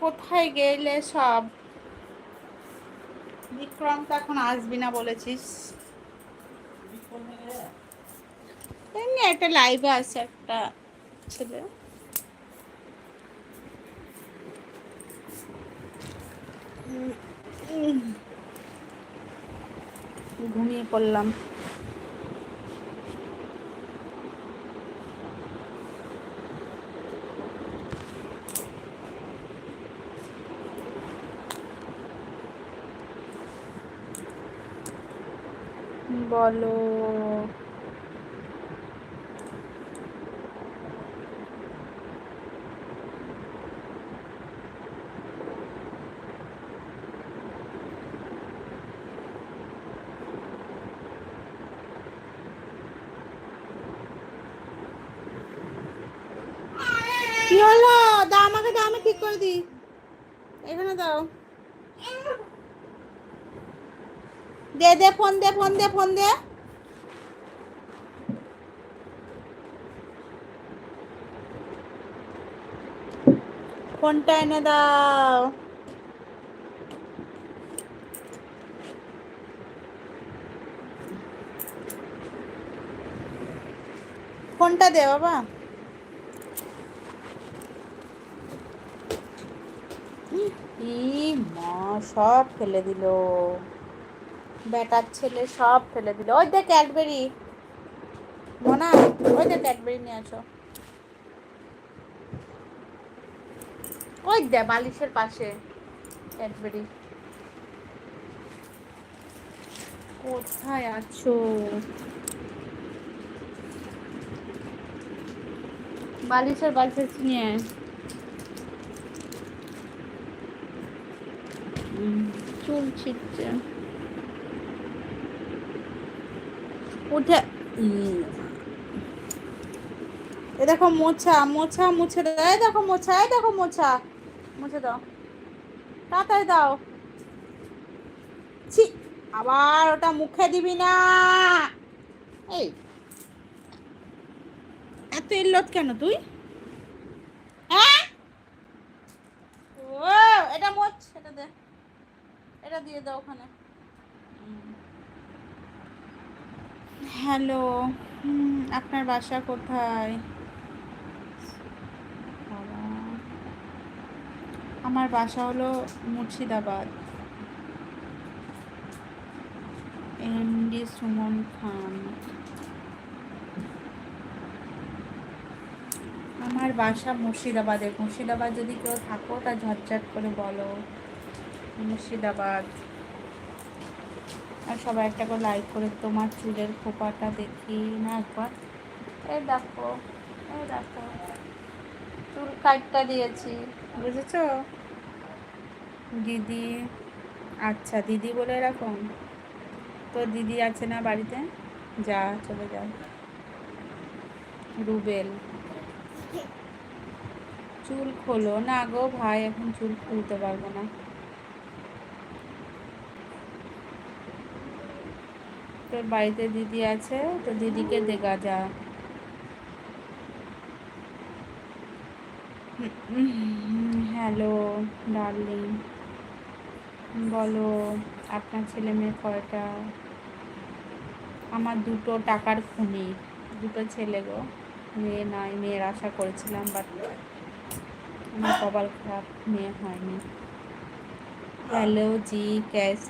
কোথায় গেলে সব? বিক্রম তো এখন আসবি না বলেছিস। এমনি একটা লাইভে আছে একটা ছেলে। ঘুমিয়ে পড়লাম। বলো। কি হলো? দাও আমাকে দাও আমি ঠিক করে দিই। এখানে দাও। দে দে, ফোন দে ফোন দে ফোন দে। ফোনটা এনে দাও। ফোনটা দে, বাবা। ই মা, সব ফেলে দিল। বেটার ছেলে সব ফেলে দিল। ওই দে ক্যাডবেরি। মনা, ওই দে ক্যাডবেরি নিয়ে আসো। ওই দে বালিশের পাশে ক্যাডবেরি। কোথায় আছো? বালিশের পাশে নিয়ে। চুল ছিটছে। উঠে এ দেখো মোছা মোছা, মুছে দাও, এই দেখো মোছা, এই দেখো মোছা। মুছে দাও। তাড়াতাড়ি দাও। ছি, আবার ওটা মুখে দিবি না। এই, এত ইল্লত কেন তুই? হ্যাঁ? ও, এটা মোচ এটা দে। এটা দিয়ে দাও ওখানে। হ্যালো আপনার বাসা কোথায়? আমার বাসা হলো মুর্শিদাবাদ। এমডি সুমন খান। আমার বাসা মুর্শিদাবাদে। মুর্শিদাবাদ যদি কেউ থাকো, তা ঝটঝট করে বলো। মুর্শিদাবাদ। আর সবাই একটা করে লাইক করে তোমার চুলের খোপাটা দেখি না একবার। এই দেখো এই দেখো, চুল কাটটা দিয়েছি। বুঝেছ? দিদি আচ্ছা দিদি বলে এরকম? তো দিদি আছে না বাড়িতে? যা, চলে যাও রুবেল। চুল খোলো। না গো ভাই, এখন চুল খুলতে পারব না। তোর বাড়িতে দিদি আছে, তো দিদিকে দেখা যা। Hello, darling. বলো, আপনার ছেলে মেয়ে কয়টা? আমার দুটো টাকার খুনি, দুটো ছেলে গো। মেয়ে নাই, মেয়ের আশা করেছিলাম বাট আমার কপাল খারাপ, মেয়ে হয়নি। হ্যালো, জি ক্যাসে